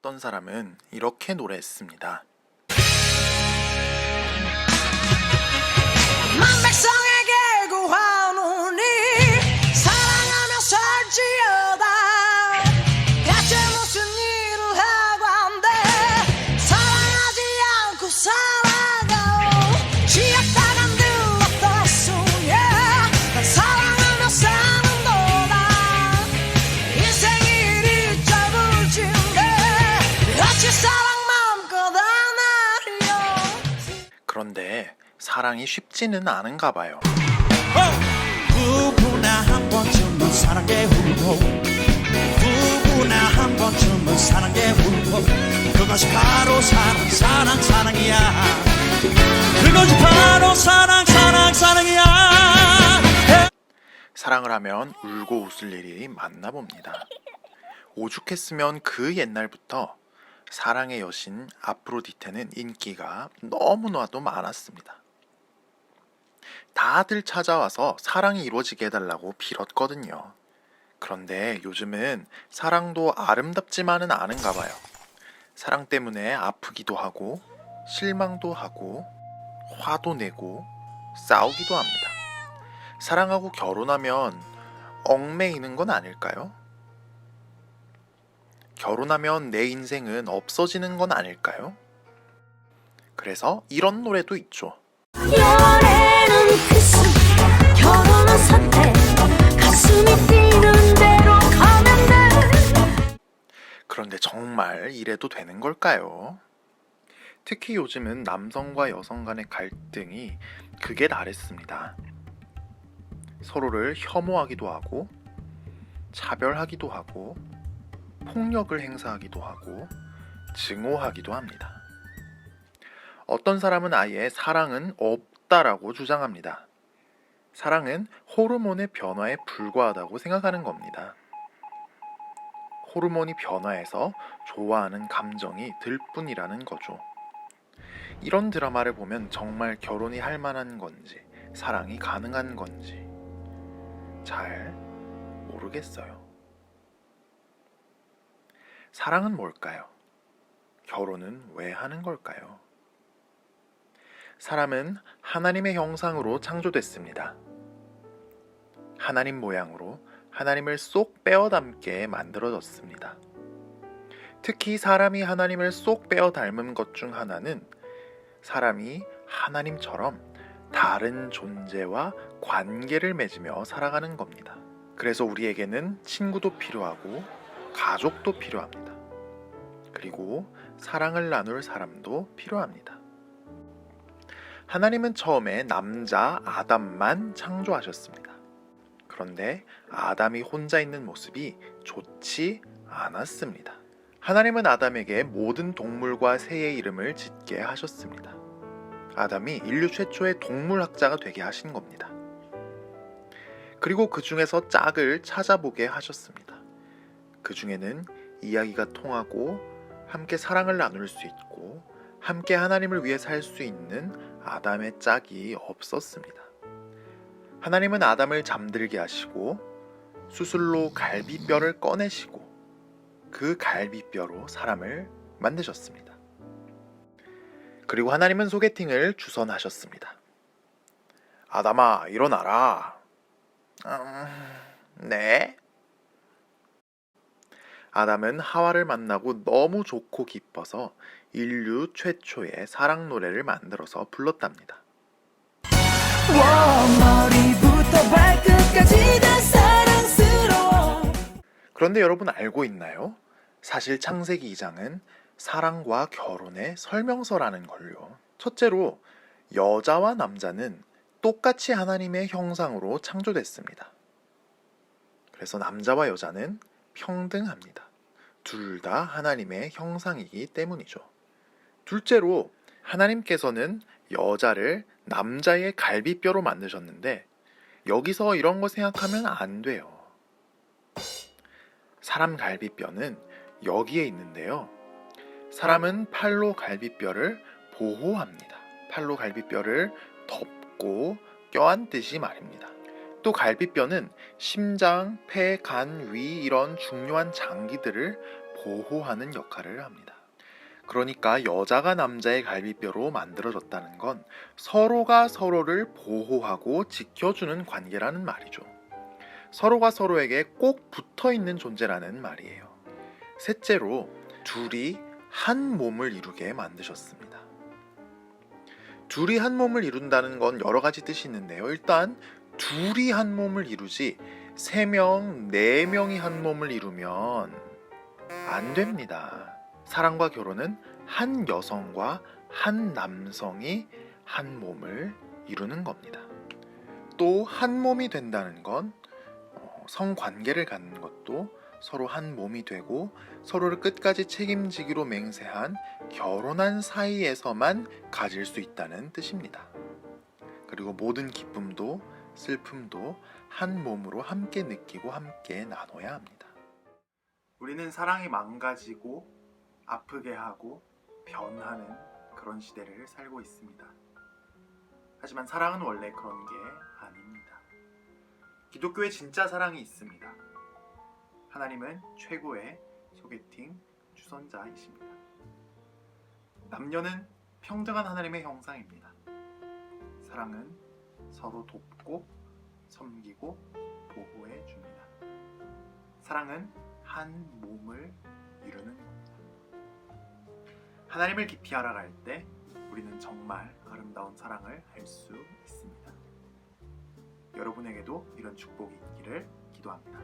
어떤 사람은 이렇게 노래했습니다. 만백성에 사랑이 쉽지는 않은가 봐요. 누구나 한 번쯤은 사랑에 울고 누구나 한 번쯤은 사랑에 울고 그것이 바로 사랑 사랑 사랑이야 그것이 바로 사랑 사랑 사랑이야 사랑을 하면 울고 웃을 일이 많나 봅니다. 오죽했으면 그 옛날부터 사랑의 여신 아프로디테는 인기가 너무나도 많았습니다. 다들 찾아와서 사랑이 이루어지게 해달라고 빌었거든요. 그런데 요즘은 사랑도 아름답지만은 않은가 봐요. 사랑 때문에 아프기도 하고, 실망도 하고, 화도 내고, 싸우기도 합니다. 사랑하고 결혼하면 얽매이는 건 아닐까요? 결혼하면 내 인생은 없어지는 건 아닐까요? 그래서 이런 노래도 있죠. 그런데 정말 이래도 되는 걸까요? 특히 요즘은 남성과 여성 간의 갈등이 극에 달했습니다. 서로를 혐오하기도 하고, 차별하기도 하고, 폭력을 행사하기도 하고, 증오하기도 합니다. 어떤 사람은 아예 사랑은 없다라고 주장합니다. 사랑은 호르몬의 변화에 불과하다고 생각하는 겁니다. 호르몬이 변화해서 좋아하는 감정이 들 뿐이라는 거죠. 이런 드라마를 보면 정말 결혼이 할 만한 건지, 사랑이 가능한 건지 잘 모르겠어요. 사랑은 뭘까요? 결혼은 왜 하는 걸까요? 사람은 하나님의 형상으로 창조됐습니다. 하나님 모양으로 하나님을 쏙 빼어 담게 만들어졌습니다. 특히 사람이 하나님을 쏙 빼어 닮은 것 중 하나는 사람이 하나님처럼 다른 존재와 관계를 맺으며 살아가는 겁니다. 그래서 우리에게는 친구도 필요하고 가족도 필요합니다. 그리고 사랑을 나눌 사람도 필요합니다. 하나님은 처음에 남자 아담만 창조하셨습니다. 그런데 아담이 혼자 있는 모습이 좋지 않았습니다. 하나님은 아담에게 모든 동물과 새의 이름을 짓게 하셨습니다. 아담이 인류 최초의 동물학자가 되게 하신 겁니다. 그리고 그 중에서 짝을 찾아보게 하셨습니다. 그 중에는 이야기가 통하고 함께 사랑을 나눌 수 있고 함께 하나님을 위해 살 수 있는 아담의 짝이 없었습니다. 하나님은 아담을 잠들게 하시고 수술로 갈비뼈를 꺼내시고 그 갈비뼈로 사람을 만드셨습니다. 그리고 하나님은 소개팅을 주선하셨습니다. 아담아, 일어나라. 음, 네. 아담은 하와를 만나고 너무 좋고 기뻐서 인류 최초의 사랑 노래를 만들어서 불렀답니다. 그런데 여러분 알고 있나요? 사실 창세기 2장은 사랑과 결혼의 설명서라는 걸요. 첫째로 여자와 남자는 똑같이 하나님의 형상으로 창조됐습니다. 그래서 남자와 여자는 평등합니다. 둘 다 하나님의 형상이기 때문이죠. 둘째로 하나님께서는 여자를 남자의 갈비뼈로 만드셨는데 여기서 이런 거 생각하면 안 돼요. 사람 갈비뼈는 여기에 있는데요. 사람은 팔로 갈비뼈를 보호합니다. 팔로 갈비뼈를 덮고 껴안듯이 말입니다. 또 갈비뼈는 심장, 폐, 간, 위 이런 중요한 장기들을 보호하는 역할을 합니다. 그러니까 여자가 남자의 갈비뼈로 만들어졌다는 건 서로가 서로를 보호하고 지켜주는 관계라는 말이죠. 서로가 서로에게 꼭 붙어 있는 존재라는 말이에요. 셋째로 둘이 한 몸을 이루게 만드셨습니다. 둘이 한 몸을 이룬다는 건 여러 가지 뜻이 있는데요. 일단 둘이 한 몸을 이루지 세 명, 네 명이 한 몸을 이루면 안 됩니다. 사랑과 결혼은 한 여성과 한 남성이 한 몸을 이루는 겁니다. 또 한 몸이 된다는 건 어, 성관계를 갖는 것도 서로 한 몸이 되고 서로를 끝까지 책임지기로 맹세한 결혼한 사이에서만 가질 수 있다는 뜻입니다. 그리고 모든 기쁨도 슬픔도 한 몸으로 함께 느끼고 함께 나눠야 합니다. 우리는 사랑이 망가지고 아프게 하고 변하는 그런 시대를 살고 있습니다. 하지만 사랑은 원래 그런 게 아닙니다. 기독교에 진짜 사랑이 있습니다. 하나님은 최고의 소개팅 주선자이십니다. 남녀는 평등한 하나님의 형상입니다. 사랑은 서로 돕고 섬기고 보호해 줍니다. 사랑은 한 몸을 이루는 겁니다. 하나님을 깊이 알아갈 때 우리는 정말 아름다운 사랑을 할 수 있습니다. 여러분에게도 이런 축복이 있기를 기도합니다.